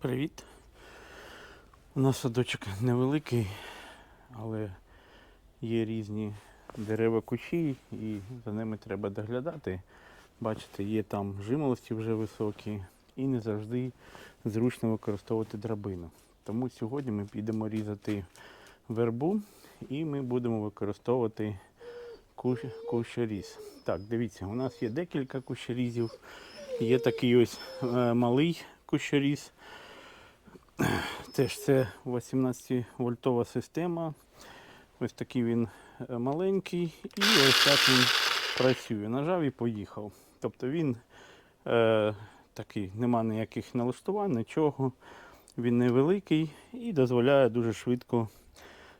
Привіт. У нас садочок невеликий, але є різні дерева кущі і за ними треба доглядати. Бачите, є там жимолості вже високі і не завжди зручно використовувати драбину. Тому сьогодні ми підемо різати вербу і ми будемо використовувати кущ, кущоріз. Так, дивіться, у нас є декілька кущорізів. Є такий ось е, малий кущоріз. Теж це 18 вольтова система. Ось такий він е, маленький. І ось так він працює. Нажав і поїхав. Тобто він е, такий, нема ніяких налаштувань, нічого. Він невеликий і дозволяє дуже швидко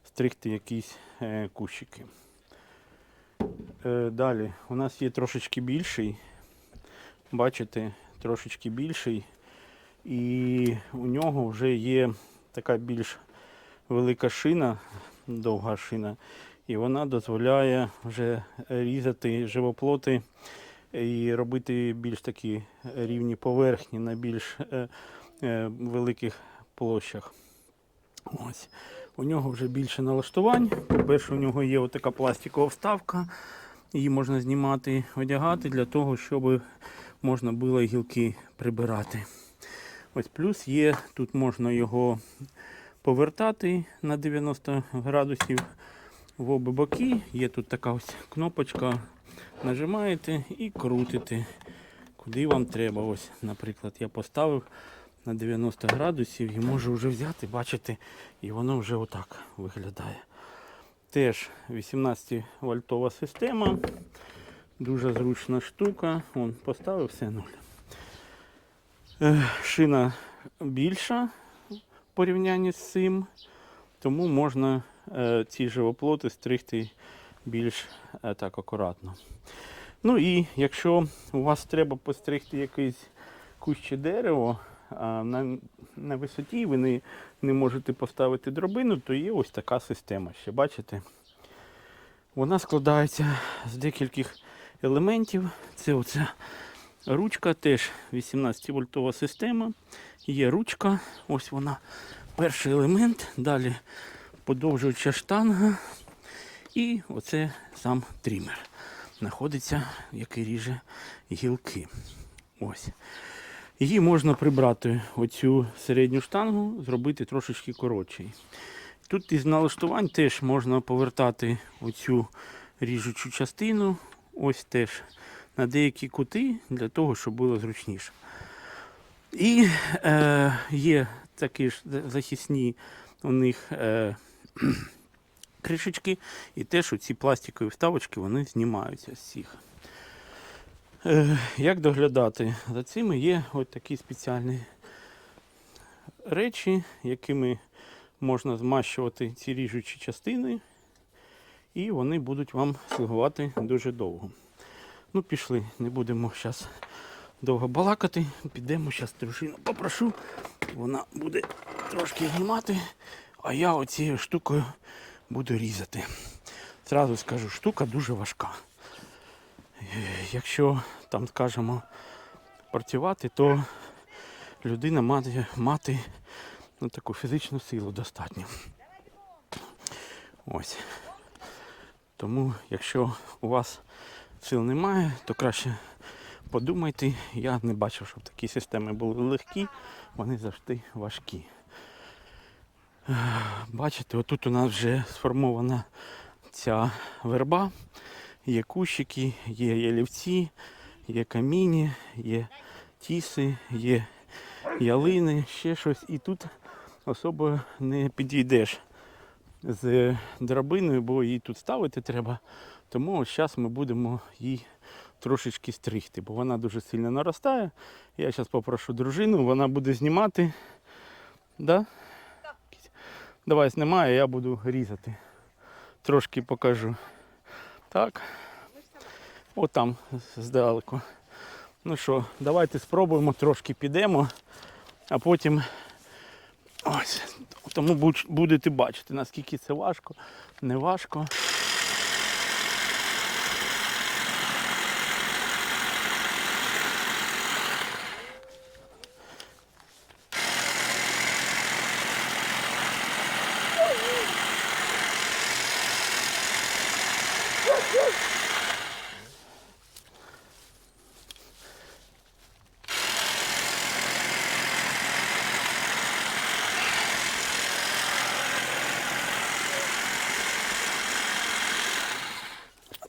стригти якісь е, кущики. Е, далі у нас є трошечки більший. Бачите, трошечки більший. І у нього вже є така більш велика шина, довга шина, і вона дозволяє вже різати живоплоти і робити більш такі рівні поверхні на більш е, е, великих площах. Ось. У нього вже більше налаштувань. По-перше, у нього є отака пластикова вставка. Її можна знімати, одягати для того, щоб можна було гілки прибирати. Ось плюс є, тут можна його повертати на 90 градусів в обі боки. Є тут така ось кнопочка. Нажимаєте і крутите, куди вам треба. Ось, наприклад, я поставив на 90 градусів і можу вже взяти, бачите, і воно вже отак виглядає. Теж 18 вольтова система. Дуже зручна штука. Вон, поставив все нуль. Шина більша в порівнянні з цим, тому можна е, ці живоплоти стригти більш е, так акуратно. Ну і якщо у вас треба постригти якесь куще дерево, на, на висоті ви не, не можете поставити дробину, то є ось така система. Ще бачите? Вона складається з декількох елементів. Це оця ручка, теж 18 вольтова система. Є ручка, ось вона. Перший елемент, далі подовжуюча штанга. І оце сам трімер. Знаходиться, який ріже гілки. Ось. Її можна прибрати оцю середню штангу, зробити трошечки коротший. Тут із налаштувань теж можна повертати оцю ріжучу частину. Ось теж на деякі кути для того, щоб було зручніше. І е, є такі ж захисні у них е, кришечки, і теж оці пластикові вставочки вони знімаються з цих. Е, як доглядати? За цими є ось такі спеціальні речі, якими можна змащувати ці ріжучі частини, і вони будуть вам слугувати дуже довго. Ну, пішли, не будемо зараз довго балакати. Підемо зараз дружину попрошу. Вона буде трошки знімати, а я оцією штукою буду різати. Зразу скажу, штука дуже важка. Е, Якщо там, скажімо, працювати, то людина має мати ну, таку фізичну силу достатньо. Ось. Тому, якщо у вас сил немає, то краще подумайте. Я не бачив, щоб такі системи були легкі, вони завжди важкі. Бачите, отут у нас вже сформована ця верба. Є кущики, є ялівці, є каміні, є тіси, є ялини, ще щось. І тут особо не підійдеш з драбиною, бо її тут ставити треба. Тому ось зараз ми будемо її трошечки стригти, бо вона дуже сильно наростає. Я зараз попрошу дружину, вона буде знімати. Да? Давай знімай, а я буду різати. Трошки покажу. Так. Отам здалеку. Ну що, давайте спробуємо, трошки підемо, а потім ось. Тому будете бачити, наскільки це важко, не важко.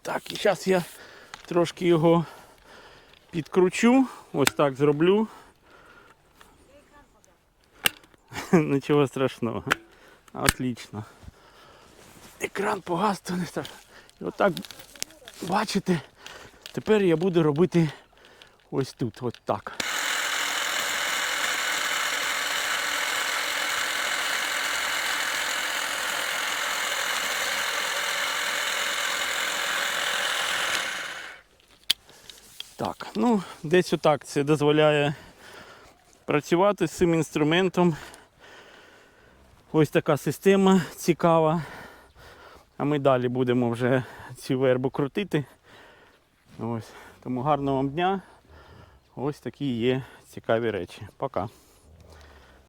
Так, і зараз я трошки його підкручу, ось так зроблю. Нічого страшного. Отлично. Екран погас, то не страшно. І отак, бачите, тепер я буду робити ось тут, от так. Так, ну, десь отак це дозволяє працювати з цим інструментом. Ось така система цікава. А ми далі будемо вже цю вербу крутити. Ось. Тому гарного вам дня. Ось такі є цікаві речі. Пока.